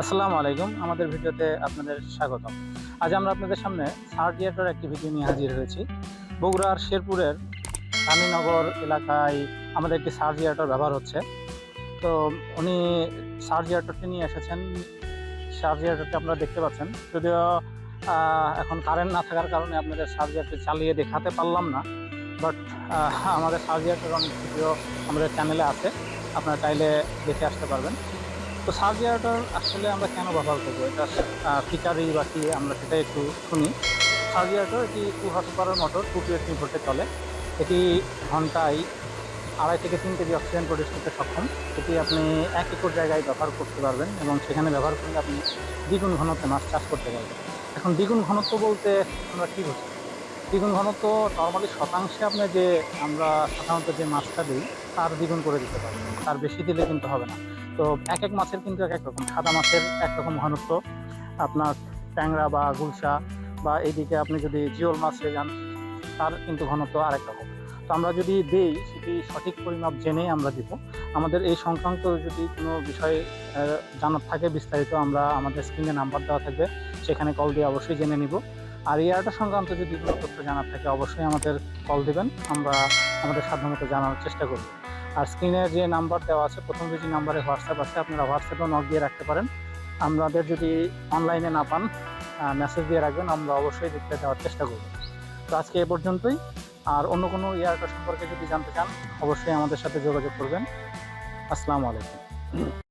আসসালামু আলাইকুম। আমাদের ভিডিওতে আপনাদের স্বাগতম। আজ আমরা আপনাদের সামনে সার্জিয়াটার একটি ভিডিও নিয়ে হাজির হয়েছি। বগুড়ার শেরপুরের রানীনগর এলাকায় আমাদের একটি সার্জিয়াটার ব্যবহার হচ্ছে। তো উনি সার্জিয়াটারটি নিয়ে এসেছেন। সার্জিয়াটারটি আপনারা দেখতে পাচ্ছেন। যদিও এখন কারেন্ট না থাকার কারণে আপনাদের সার্জিয়ারটি চালিয়ে দেখাতে পারলাম না। বাট আমাদের সার্জিয়াটার অনেক ভিডিও আমাদের চ্যানেলে আছে। আপনারা চাইলে দেখে আসতে পারবেন। তো সার্জিয়ারটার আসলে আমরা কেন ব্যবহার করব? এটা ফিচারই বা কি আমরা সেটা একটু শুনি। সার্জিয়ারটার এটি two horsepower motor two two ভোল্টে চলে। এটি ঘন্টায় আড়াই থেকে তিন কেজি অক্সিজেন প্রডিউস করতে সক্ষম। এটি আপনি এক একর জায়গায় ব্যবহার করতে পারবেন এবং সেখানে ব্যবহার করলে আপনি দ্বিগুণ ঘনত্বে মাছ চাষ করতে পারবেন। এখন দ্বিগুণ ঘনত্ব বলতে আমরা কী বুঝি? দ্বিগুণ ঘনত্ব নর্মালি শতাংশে আপনি যে আমরা সাধারণত যে মাছটা দিই, তার দ্বিগুণ করে দিতে পারবেন তার বেশি দিলে কিন্তু হবে না। তো এক এক মাছের কিন্তু এক এক রকম। সাদা মাছের একরকম ঘনত্ব। আপনার ট্যাংরা বা গুলশা বা এইদিকে আপনি যদি জিওল মাছে যান, তার কিন্তু ঘনত্ব আরেক রকম। তো আমরা যদি দেই, সেটি সঠিক পরিমাপ জেনেই আমরা দিব। আমাদের এই সংক্রান্ত যদি কোনো বিষয়ে জানার থাকে বিস্তারিত, আমরা আমাদের স্ক্রিনে নাম্বার দেওয়া থাকবে। সেখানে কল দিয়ে অবশ্যই জেনে নিব। আর এয়ারটা সংক্রান্ত যদি কোনো তথ্য জানার থাকে, অবশ্যই আমাদের কল দেবেন। আমরা আমাদের সাধ্যমতো জানার চেষ্টা করব। আর স্ক্রিনে যে নাম্বার দেওয়া আছে, প্রথম যে নাম্বারে হোয়াটসঅ্যাপ আছে, আপনারা হোয়াটসঅ্যাপেও নক দিয়ে রাখতে পারেন। আমাদের যদি অনলাইনে না পান মেসেজ দিয়ে রাখবেন, আমরা অবশ্যই দেখতে দেওয়ার চেষ্টা করব। তো আজকে এ পর্যন্তই। আর অন্য কোনো এয়ারটা সম্পর্কে যদি জানতে চান, অবশ্যই আমাদের সাথে যোগাযোগ করবেন। আসসালামু আলাইকুম।